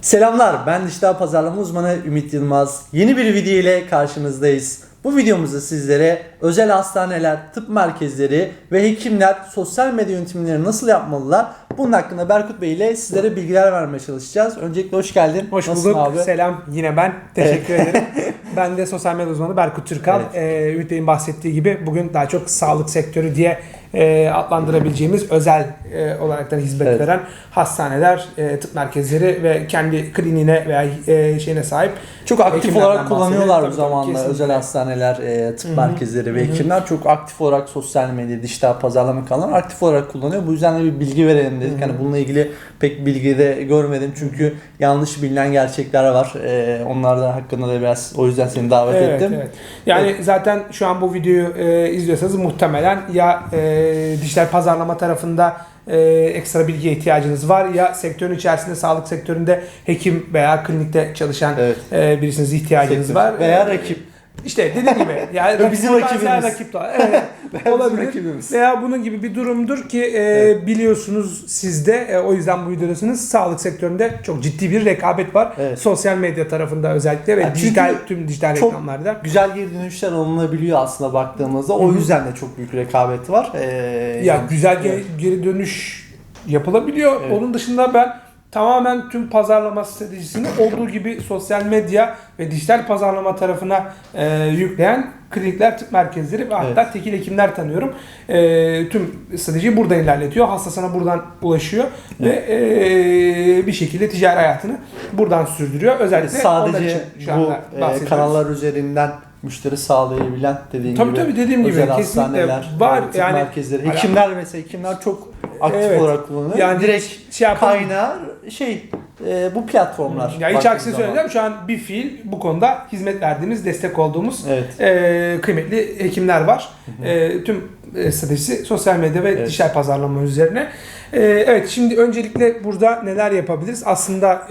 Selamlar, ben dijital pazarlama uzmanı Ümit Yılmaz. Yeni bir video ile karşınızdayız. Bu videomuzda sizlere özel hastaneler, tıp merkezleri ve hekimler sosyal medya yönetimlerini nasıl yapmalılar? Bunun hakkında Berkut Bey ile sizlere bilgiler vermeye çalışacağız. Öncelikle hoş geldin. Hoş Nasılsın bulduk. abi? Selam yine ben. Teşekkür ederim. ben de sosyal medya uzmanı Berkut Türkal. Evet. Ee, Ümit Bey'in bahsettiği gibi bugün daha çok sağlık sektörü diye e, adlandırabileceğimiz özel e, olarak da hizmet Evet. veren hastaneler, e, tıp merkezleri ve kendi kliniğine veya e, şeyine sahip Çok aktif olarak kullanıyorlar bu tabii, zamanda özel hastaneler, e, tıp Hı hı. merkezleri ve Hı hı. hekimler çok aktif olarak sosyal medya, dijital pazarlama kanalları aktif olarak kullanıyor. Bu yüzden de bir bilgi verelim dedik. Hı hı. Hani bununla ilgili pek bilgi de görmedim çünkü yanlış bilinen gerçekler var. E, onlardan hakkında da biraz o yüzden seni davet Evet, ettim. evet. Yani zaten şu an bu videoyu e, izliyorsanız muhtemelen ya e, dijital pazarlama tarafında e, ekstra bilgiye ihtiyacınız var ya sektörün içerisinde sağlık sektöründe hekim veya klinikte çalışan Evet. e, birisiniz ihtiyacınız Sektör. var. Veya E, rakip. İşte dediğim gibi yani Ve bizim rakibimiz. rakip. Evet, olabilir. rakibimiz. Veya bunun gibi bir durumdur ki e, Evet. biliyorsunuz siz de e, o yüzden bu videodasınız. Sağlık sektöründe çok ciddi bir rekabet var. Evet. Sosyal medya tarafında özellikle ve Yani dijital tüm dijital çok reklamlarda. Güzel geri dönüşler alınabiliyor aslında baktığımızda. O yüzden de çok büyük rekabet var. E, Ya yani- güzel geri, geri dönüş yapılabiliyor. Evet. Onun dışında ben tamamen tüm pazarlama stratejisini olduğu gibi sosyal medya ve dijital pazarlama tarafına e, yükleyen klinikler, tıp merkezleri ve hatta tekil hekimler tanıyorum. E, tüm stratejiyi buradan ilerletiyor. Hastasına buradan ulaşıyor ve e, bir şekilde ticari hayatını buradan sürdürüyor. Özellikle sadece bu e, kanallar üzerinden müşteri sağlayabilen dediğin Tabii gibi. tabii dediğim gibi özel kesinlikle hastaneler, var. Yani merkezleri, hekimler mesela hekimler çok aktif Evet. olarak kullanıyor. Yani direkt şey yapalım. kaynağı şey e, bu platformlar. Ya hiç baktığın aksini söyleyeceğim. Şu an bir fiil bu konuda hizmet verdiğimiz, destek olduğumuz Evet. e, kıymetli hekimler var. E, tüm e, stratejisi sosyal medya ve Evet. dijital pazarlama üzerine. E, evet şimdi öncelikle burada neler yapabiliriz? Aslında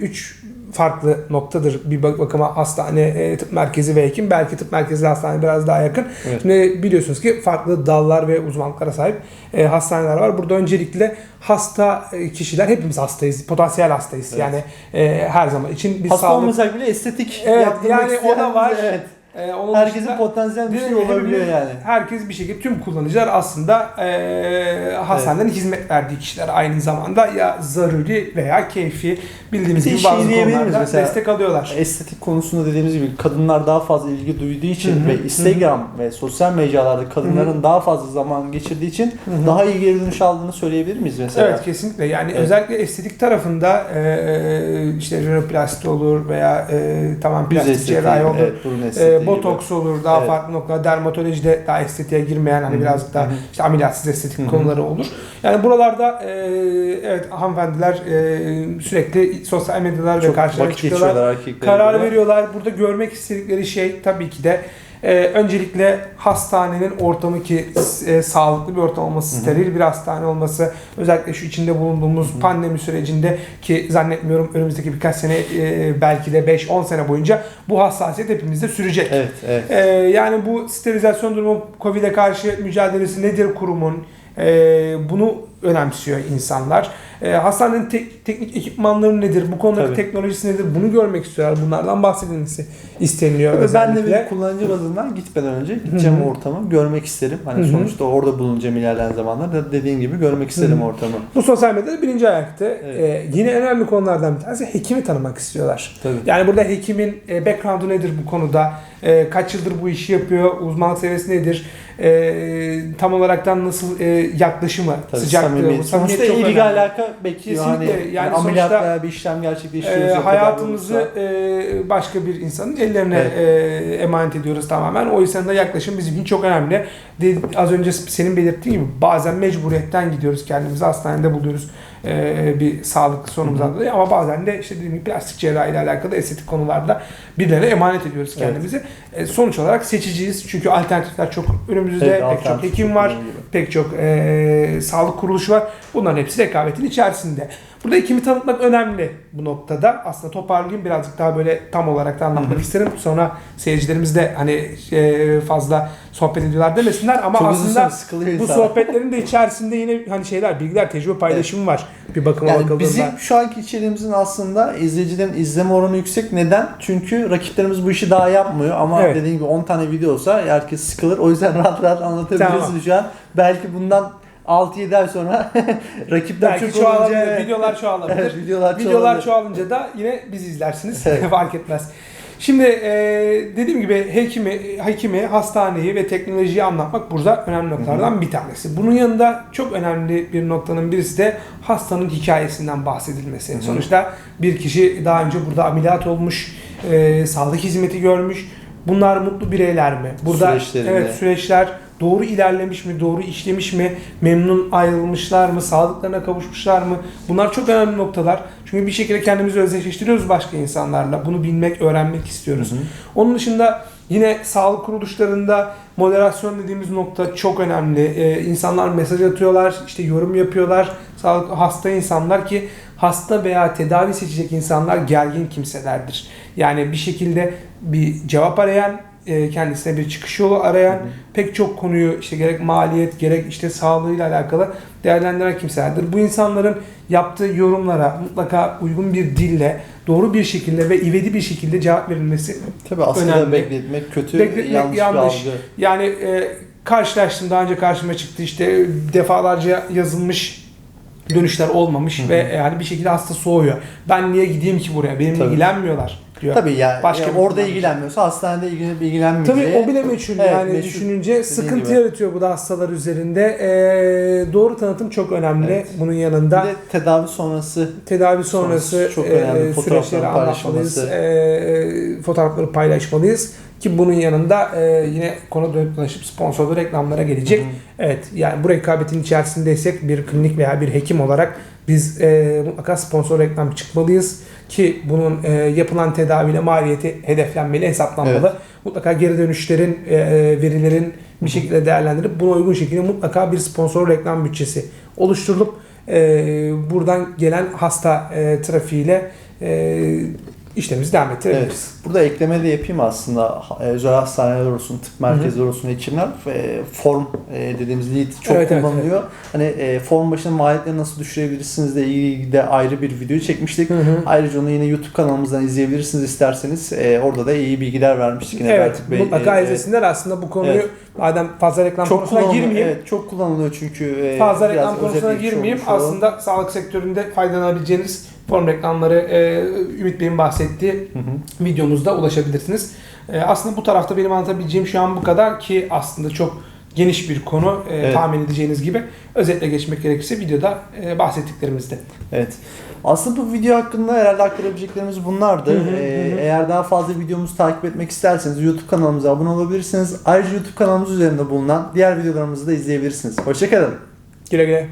3 farklı noktadır bir bak- bakıma hastane, e, tıp merkezi ve hekim. Belki tıp merkezi hastane biraz daha yakın. Evet. Şimdi biliyorsunuz ki farklı dallar ve uzmanlıklara sahip e, hastaneler var. Burada öncelikle hasta e, kişiler hepimiz hastayız. Potansiyel hastayız. Evet. Yani e, her zaman için bir Hasta sağlık olmasak bile estetik Evet, yaptırmak yani o da var. Evet. E, onun Herkesin dışında- potansiyel bir şey olabiliyor yani. Herkes bir şekilde tüm kullanıcılar aslında e, hastanelerin hizmet verdiği kişiler aynı zamanda ya zaruri veya keyfi bildiğimiz Bir gibi şey bazı miyiz konularda mesela? destek alıyorlar. Estetik konusunda dediğimiz gibi kadınlar daha fazla ilgi duyduğu için Hı hı, ve Instagram ve sosyal mecralarda kadınların daha fazla zaman geçirdiği için hı. daha iyi geri dönüş aldığını söyleyebilir miyiz mesela? Evet kesinlikle yani Evet. özellikle estetik tarafında e, işte rinoplasti olur veya e, tamam plastik cerrahi olur. evet, burun estetiği E, gibi. botoks olur, daha Evet. farklı noktalar, dermatolojide daha estetiğe girmeyen hani Hı hı, birazcık daha işte ameliyatsız estetik Hı hı. konuları olur. Yani buralarda e, evet hanımefendiler e, sürekli sosyal medyalar ve karşılarına çıkıyorlar. Karar veriyorlar. Burada görmek istedikleri şey tabii ki de e, öncelikle hastanenin ortamı ki e, sağlıklı bir ortam olması, Hı hı. steril bir hastane olması, özellikle şu içinde bulunduğumuz Hı hı. pandemi sürecinde ki zannetmiyorum önümüzdeki birkaç sene e, belki de 5-10 sene boyunca bu hassasiyet hepimizde sürecek. Evet, evet. Ee, yani bu sterilizasyon durumu Covid'e karşı mücadelesi nedir kurumun? Ee, bunu önemsiyor insanlar. Ee, hastanenin tek- teknik ekipmanları nedir? Bu konudaki Tabii. teknolojisi nedir? Bunu görmek istiyorlar. Bunlardan bahsedilmesi isteniliyor Ve ben de özellikle. bir kullanıcı bazından gitmeden önce gideceğim Hı hı. ortamı görmek isterim. Hani Hı hı. sonuçta orada bulunacağım ilerleyen zamanlarda dediğin gibi görmek isterim Hı hı. ortamı. Bu sosyal medyada birinci ayakta. Evet. Ee, yine en önemli konulardan bir tanesi hekimi tanımak istiyorlar. Tabii. Yani burada hekimin e, background'u nedir bu konuda? E, kaç yıldır bu işi yapıyor? Uzmanlık seviyesi nedir? E, tam olaraktan nasıl e, yaklaşımı, Tabii sıcaklığı, samimiyet. bu samimiyet çok ilgi önemli. alaka Kesinlikle. Hani, Yani yani ameliyat sonuçta, veya bir işlem E, gerçekleştiriyorsa hayatımızı e, başka bir insanın ellerine Evet. e, emanet ediyoruz tamamen. O yüzden de yaklaşım bizim için çok önemli. De, az önce senin belirttiğin gibi bazen mecburiyetten gidiyoruz kendimizi hastanede buluyoruz e, bir sağlık sorunumuzdan dolayı ama bazen de işte dediğim gibi plastik cerrahi ile alakalı estetik konularda birilerine emanet ediyoruz Evet. kendimizi. E, sonuç olarak seçiciyiz çünkü alternatifler çok önümüzde Evet, pek çok hekim var pek çok e, sağlık kuruluşu var. Bunların hepsi rekabetin içerisinde. Burada hekimi tanıtmak önemli bu noktada. Aslında toparlayayım birazcık daha böyle tam olarak da anlatmak isterim. Sonra seyircilerimiz de hani e, fazla sohbet ediyorlar demesinler ama Çok uzun aslında sıkılıyor bu sohbetlerin de içerisinde yine hani şeyler, bilgiler, tecrübe paylaşımı var bir bakıma Yani bakıldığında. bizim şu anki içeriğimizin aslında izleyicilerin izleme oranı yüksek. Neden? Çünkü rakiplerimiz bu işi daha yapmıyor ama Evet. dediğim gibi 10 tane video olsa herkes sıkılır. O yüzden rahat rahat anlatabiliyorsunuz Tamam. şu an. Belki bundan 6-7 ay sonra rakipler Belki çok çoğalabilir, olunca videolar çoğalabilir. Evet, videolar, Videolar çoğalınca da yine biz izlersiniz. Evet. Fark etmez. Şimdi e, dediğim gibi hekimi, hekimi, hastaneyi ve teknolojiyi anlatmak burada önemli noktalardan bir tanesi. Bunun yanında çok önemli bir noktanın birisi de hastanın hikayesinden bahsedilmesi. Sonuçta bir kişi daha önce burada ameliyat olmuş, e, sağlık hizmeti görmüş. Bunlar mutlu bireyler mi? Burada evet süreçler doğru ilerlemiş mi, doğru işlemiş mi, memnun ayrılmışlar mı, sağlıklarına kavuşmuşlar mı? Bunlar çok önemli noktalar. Çünkü bir şekilde kendimizi özdeşleştiriyoruz başka insanlarla. Bunu bilmek, öğrenmek istiyoruz. Hı hı. Onun dışında yine sağlık kuruluşlarında moderasyon dediğimiz nokta çok önemli. Ee, insanlar mesaj atıyorlar, işte yorum yapıyorlar. Sağlık hasta insanlar ki hasta veya tedavi seçecek insanlar gergin kimselerdir. Yani bir şekilde bir cevap arayan, e, kendisine bir çıkış yolu arayan, pek çok konuyu işte gerek maliyet gerek işte sağlığıyla alakalı değerlendiren kimselerdir. Bu insanların yaptığı yorumlara mutlaka uygun bir dille, doğru bir şekilde ve ivedi bir şekilde cevap verilmesi Tabii aslında Önemli. bekletmek kötü, Bekletmek yanlış, yanlış. Yani e, karşılaştım daha önce karşıma çıktı işte defalarca yazılmış dönüşler olmamış Hı hı. ve yani bir şekilde hasta soğuyor. Ben niye gideyim ki buraya? Benimle Tabii. ilgilenmiyorlar diyor. Tabii yani, Başka yani bir orada ilgilenmiyorsa hastanede ilgilenmeyeceği. Tabii o bile meçhul Evet, yani meçhul. düşününce sıkıntı gibi. yaratıyor bu da hastalar üzerinde. Ee, doğru tanıtım çok önemli. Evet. Bunun Bir yanında de tedavi sonrası tedavi sonrası Sonrası çok e, önemli. süreçleri Fotoğrafların anlatmalıyız. paylaşılması. E, fotoğrafları paylaşmalıyız ki bunun yanında e, yine konu dönüp dolaşıp sponsorlu reklamlara gelecek. Hı hı. Evet yani bu rekabetin içerisindeysek bir klinik veya bir hekim olarak biz e, mutlaka sponsor reklam çıkmalıyız ki bunun e, yapılan tedaviyle maliyeti hedeflenmeli, hesaplanmalı. Mutlaka geri dönüşlerin, e, verilerin bir şekilde değerlendirip buna uygun şekilde mutlaka bir sponsor reklam bütçesi oluşturulup e, buradan gelen hasta e, trafiğiyle e, işlemimizi devam ettirebiliriz. Evet. Burada ekleme de yapayım aslında. E, Özel hastaneler olsun, tıp merkezleri olsun, hekimler form e, dediğimiz lead çok Evet, evet, kullanılıyor. Hani e, form başına maliyetleri nasıl düşürebilirsiniz de ilgili de ayrı bir video çekmiştik. Hı hı. Ayrıca onu yine YouTube kanalımızdan izleyebilirsiniz isterseniz. Orada da iyi bilgiler vermiştik yine Evet, Bertik Bey. mutlaka E, izlesinler. Aslında bu konuyu Evet. madem fazla reklam çok konusuna kullanılıyor. girmeyeyim. Evet, çok kullanılıyor çünkü. Fazla reklam konusuna girmeyeyim. Aslında sağlık sektöründe faydalanabileceğiniz form reklamları e, Ümit Bey'in bahsettiği Hı hı. videomuzda ulaşabilirsiniz. E, aslında bu tarafta benim anlatabileceğim şu an bu kadar ki aslında çok geniş bir konu e, Evet. tahmin edeceğiniz gibi. Özetle geçmek gerekirse videoda e, bahsettiklerimizde. Evet. Aslında bu video hakkında herhalde aktarabileceklerimiz bunlardı. Hı hı, Ee, hı hı. Eğer daha fazla videomuzu takip etmek isterseniz YouTube kanalımıza abone olabilirsiniz. Ayrıca YouTube kanalımız üzerinde bulunan diğer videolarımızı da izleyebilirsiniz. Hoşçakalın. Güle güle.